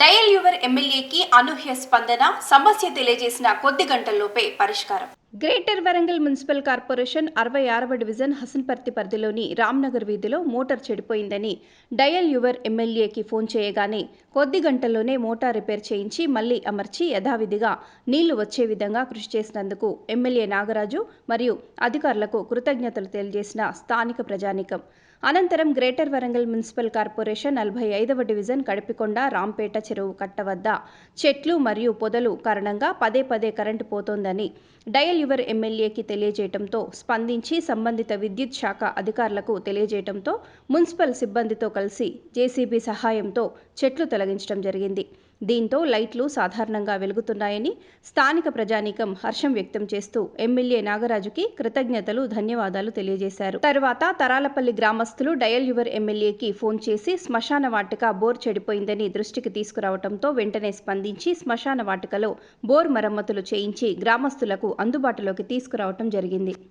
Dial your ఎమ్మెల్యేకి అనూహ్య స్పందన సమస్య తెలియజేసిన కొద్ది గంటల్లోపే పరిష్కారం. గ్రేటర్ వరంగల్ మున్సిపల్ కార్పొరేషన్ అరవై ఆరవ డివిజన్ హసన్పర్తి పరిధిలోని రామ్నగర్ వీధిలో మోటార్ చెడిపోయిందని డయల్ యువర్ ఎమ్మెల్యేకి ఫోన్ చేయగానే కొద్ది గంటల్లోనే మోటార్ రిపేర్ చేయించి మళ్ళీ అమర్చి యథావిధిగా నీళ్ళు వచ్చే విధంగా కృషి చేసినందుకు ఎమ్మెల్యే నాగరాజు మరియు అధికారులకు కృతజ్ఞతలు తెలియజేసిన స్థానిక ప్రజానీకం. అనంతరం గ్రేటర్ వరంగల్ మున్సిపల్ కార్పొరేషన్ నలభై ఐదవ డివిజన్ కడిపికొండ రాంపేట చెరువు కట్ట వద్ద చెట్లు మరియు పొదలు కారణంగా పదే పదే కరెంటు పోతోందని డయల్ యువర్ ఎమ్మెల్యేకి తెలియజేయడంతో స్పందించి సంబంధిత విద్యుత్ శాఖ అధికారులకు తెలియజేయడంతో మున్సిపల్ సిబ్బందితో కలిసి జేసీబీ సహాయంతో చెట్లు తొలగించడం జరిగింది. దీంతో లైట్లు సాధారణంగా వెలుగుతున్నాయని స్థానిక ప్రజానీకం హర్షం వ్యక్తం చేస్తూ ఎమ్మెల్యే నాగరాజుకి కృతజ్ఞతలు ధన్యవాదాలు తెలియజేశారు. తరువాత తరాలపల్లి గ్రామస్తులు డయల్ యువర్ ఎమ్మెల్యేకి ఫోన్ చేసి శ్మశాన వాటిక బోర్ చెడిపోయిందని దృష్టికి తీసుకురావడంతో వెంటనే స్పందించి శ్మశాన వాటికలో బోర్ మరమ్మతులు చేయించి గ్రామస్తులకు అందుబాటులోకి తీసుకురావటం జరిగింది.